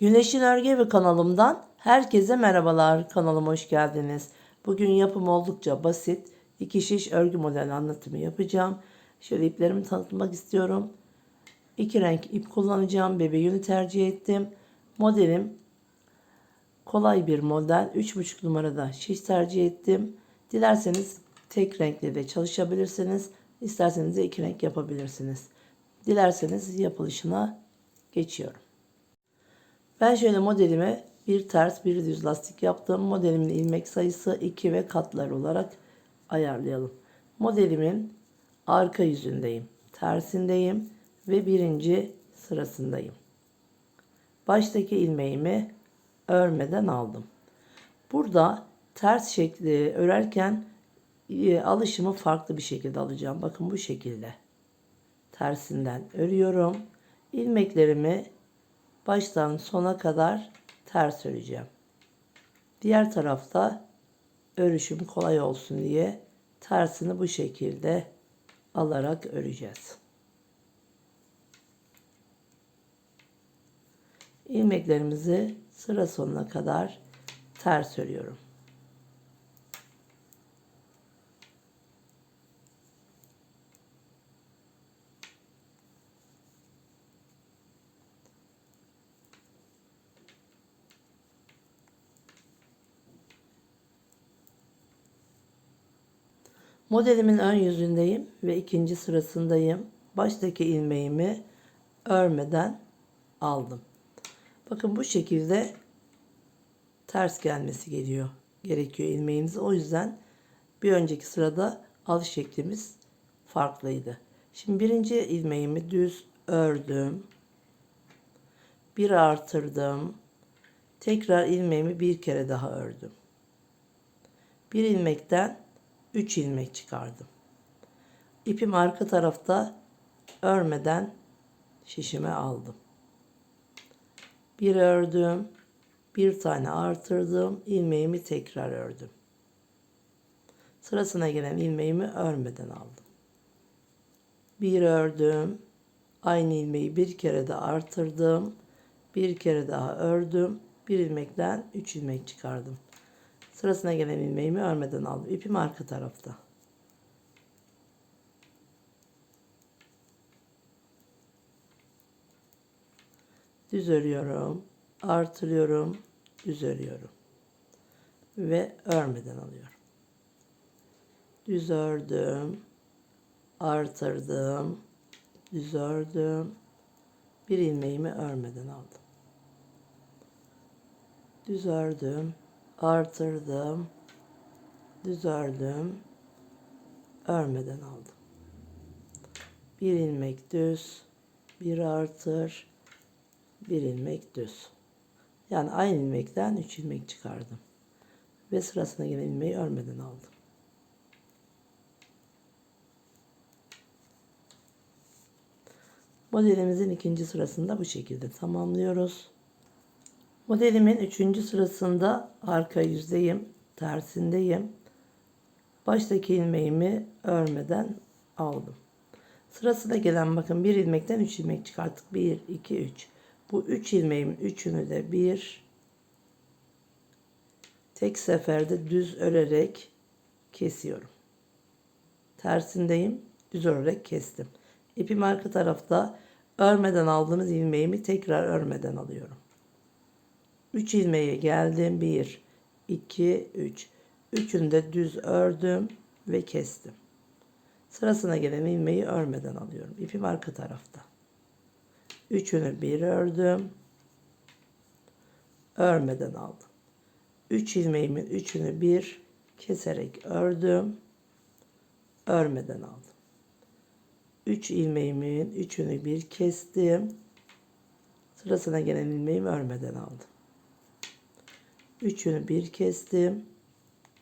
Güneşin Örgü Evi kanalımdan herkese merhabalar. Kanalıma hoş geldiniz. Bugün yapım oldukça basit. İki şiş örgü modeli anlatımı yapacağım. Şöyle iplerimi tanıtmak istiyorum. İki renk ip kullanacağım. Bebe yünü tercih ettim. Modelim kolay bir model. 3,5 numarada şiş tercih ettim. Dilerseniz tek renkle de çalışabilirsiniz. İsterseniz de iki renk yapabilirsiniz. Dilerseniz yapılışına geçiyorum. Ben şöyle modelime bir ters bir düz lastik yaptım. Modelimin ilmek sayısı 2 ve katlar olarak ayarlayalım. Modelimin arka yüzündeyim. Tersindeyim ve birinci sırasındayım. Baştaki ilmeğimi örmeden aldım. Burada ters şekli örerken e, alışımı farklı bir şekilde alacağım. Bakın bu şekilde. Tersinden örüyorum. İlmeklerimi baştan sona kadar ters öreceğim. Diğer tarafta örüşüm kolay olsun diye tersini bu şekilde alarak öreceğiz. İlmeklerimizi sıra sonuna kadar ters örüyorum. Modelimin ön yüzündeyim ve ikinci sırasındayım. Baştaki ilmeğimi örmeden aldım. Bakın bu şekilde ters gelmesi geliyor. Gerekiyor ilmeğimiz. O yüzden bir önceki sırada alış şeklimiz farklıydı. Şimdi birinci ilmeğimi düz ördüm. Bir artırdım. Tekrar ilmeğimi bir kere daha ördüm. Bir ilmekten 3 ilmek çıkardım. İpim arka tarafta örmeden şişime aldım. Bir ördüm, bir tane artırdım, ilmeğimi tekrar ördüm. Sırasına gelen ilmeğimi örmeden aldım. Bir ördüm, aynı ilmeği bir kere de artırdım, bir kere daha ördüm, bir ilmekten 3 ilmek çıkardım. Sırasına gelen ilmeğimi örmeden aldım. İpim arka tarafta. Düz örüyorum. Artırıyorum. Düz örüyorum. Ve örmeden alıyorum. Düz ördüm. Artırdım. Düz ördüm. Bir ilmeğimi örmeden aldım. Düz ördüm artırdım, düz ördüm, örmeden aldım. Bir ilmek düz, bir artır, bir ilmek düz. Yani aynı ilmekten üç ilmek çıkardım. Ve sırasına gelen ilmeği örmeden aldım. Modelimizin ikinci sırasında bu şekilde tamamlıyoruz. Modelimin üçüncü sırasında arka yüzdeyim, tersindeyim. Baştaki ilmeğimi örmeden aldım. Sırasına gelen bakın bir ilmekten üç ilmek çıkarttık. Bir, iki, üç. Bu üç ilmeğimin üçünü de bir tek seferde düz örerek kesiyorum. Tersindeyim, düz örerek kestim. İpim arka tarafta örmeden aldığımız ilmeğimi tekrar örmeden alıyorum. 3 ilmeğe geldim. 1, 2, 3. Üçünü de düz ördüm ve kestim. Sırasına gelen ilmeği örmeden alıyorum. İpim arka tarafta. Üçünü bir ördüm. Örmeden aldım. 3 ilmeğimin üçünü bir keserek ördüm. Örmeden aldım. 3 ilmeğimin üçünü bir kestim. Sırasına gelen ilmeğimi örmeden aldım. Üçünü bir kestim.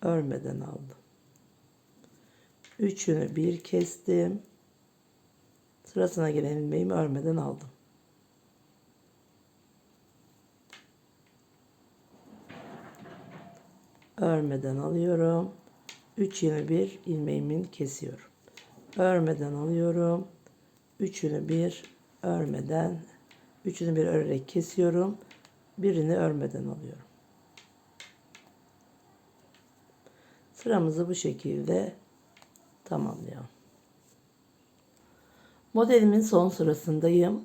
Örmeden aldım. Üçünü bir kestim. Sırasına gelen ilmeğimi örmeden aldım. Örmeden alıyorum. Üç yeni bir ilmeğimin kesiyorum. Örmeden alıyorum. Üçünü bir örmeden, üçünü bir örerek kesiyorum birini örmeden alıyorum. Sıramızı bu şekilde tamamlayalım. Modelimin son sırasındayım.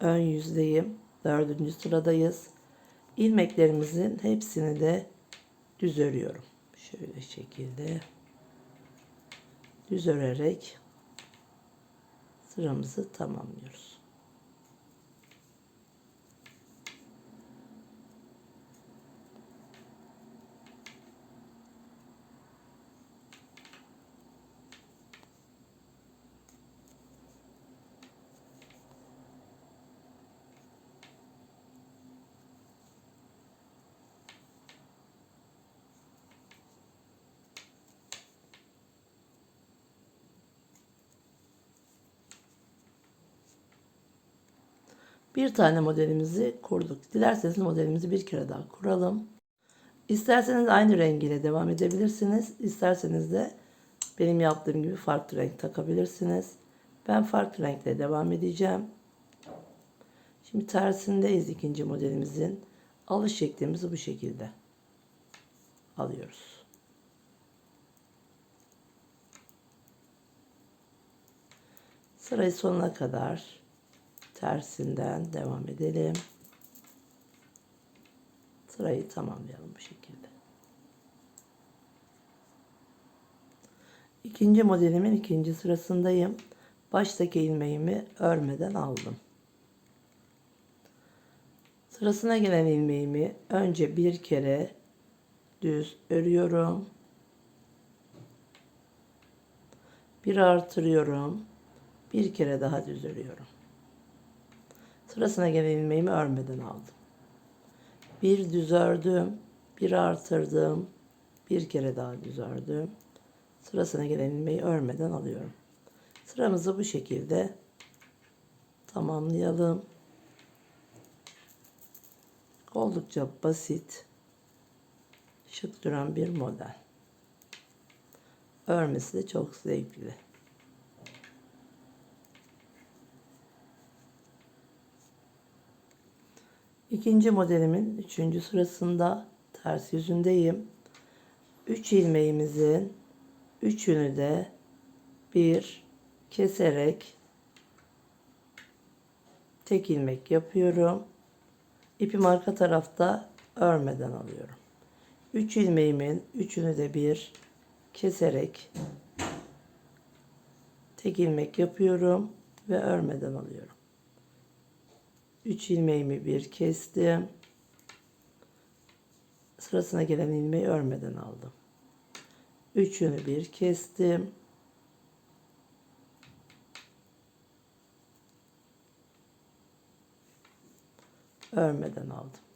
Ön yüzdeyim. Dördüncü sıradayız. İlmeklerimizin hepsini de düz örüyorum. Şöyle şekilde düz örerek sıramızı tamamlıyoruz. Bir tane modelimizi kurduk. Dilerseniz modelimizi bir kere daha kuralım. İsterseniz aynı rengiyle devam edebilirsiniz. İsterseniz de benim yaptığım gibi farklı renk takabilirsiniz. Ben farklı renkle devam edeceğim. Şimdi tersindeyiz ikinci modelimizin. Alış şeklimizi bu şekilde alıyoruz. Sırayı sonuna kadar tersinden devam edelim. Sırayı tamamlayalım bu şekilde. İkinci modelimin ikinci sırasındayım. Baştaki ilmeğimi örmeden aldım. Sırasına gelen ilmeğimi önce bir kere düz örüyorum. Bir artırıyorum. Bir kere daha düz örüyorum. Sırasına gelen ilmeğimi örmeden aldım. Bir düz ördüm, bir artırdım, bir kere daha düz ördüm. Sırasına gelen ilmeği örmeden alıyorum. Sıramızı bu şekilde tamamlayalım. Oldukça basit, şık duran bir model. Örmesi de çok zevkli. İkinci modelimin üçüncü sırasında ters yüzündeyim. Üç ilmeğimizin üçünü de bir keserek tek ilmek yapıyorum. İpim arka tarafta örmeden alıyorum. Üç ilmeğimin üçünü de bir keserek tek ilmek yapıyorum ve örmeden alıyorum. 3 ilmeğimi bir kestim. Sırasına gelen ilmeği örmeden aldım. Üçünü bir kestim. Örmeden aldım.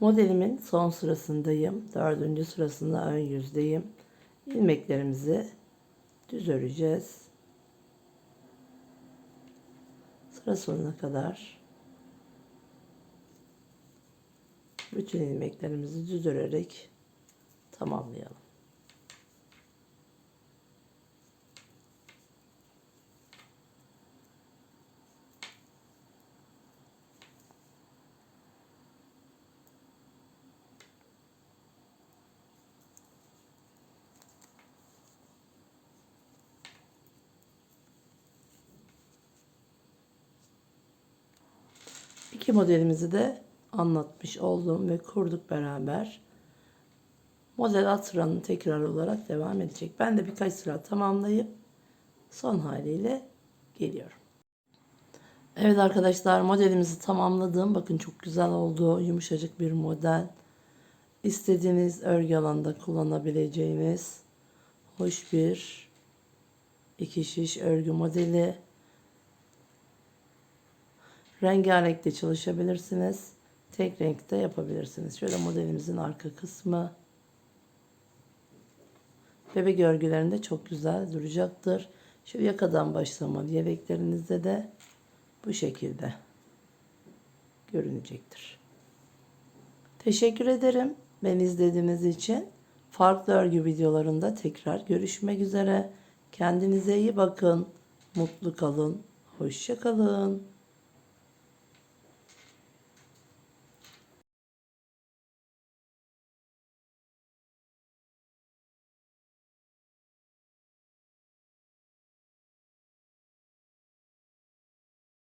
Modelimin son sırasındayım. Dördüncü sırasında ön yüzdeyim. İlmeklerimizi düz öreceğiz. Sıra sonuna kadar bütün ilmeklerimizi düz örerek tamamlayalım. İki modelimizi de anlatmış oldum ve kurduk beraber. Model alt sıranın tekrar olarak devam edecek. Ben de birkaç sıra tamamlayıp son haliyle geliyorum. Evet arkadaşlar modelimizi tamamladım. Bakın çok güzel oldu. Yumuşacık bir model. İstediğiniz örgü alanında kullanabileceğiniz hoş bir iki şiş örgü modeli. Rengarenk de çalışabilirsiniz. Tek renkte yapabilirsiniz. Şöyle modelimizin arka kısmı. Bebek örgülerinde çok güzel duracaktır. Şöyle yakadan başlamalı yeleklerinizde de bu şekilde görünecektir. Teşekkür ederim beni izlediğiniz için. Farklı örgü videolarında tekrar görüşmek üzere. Kendinize iyi bakın. Mutlu kalın. Hoşça kalın.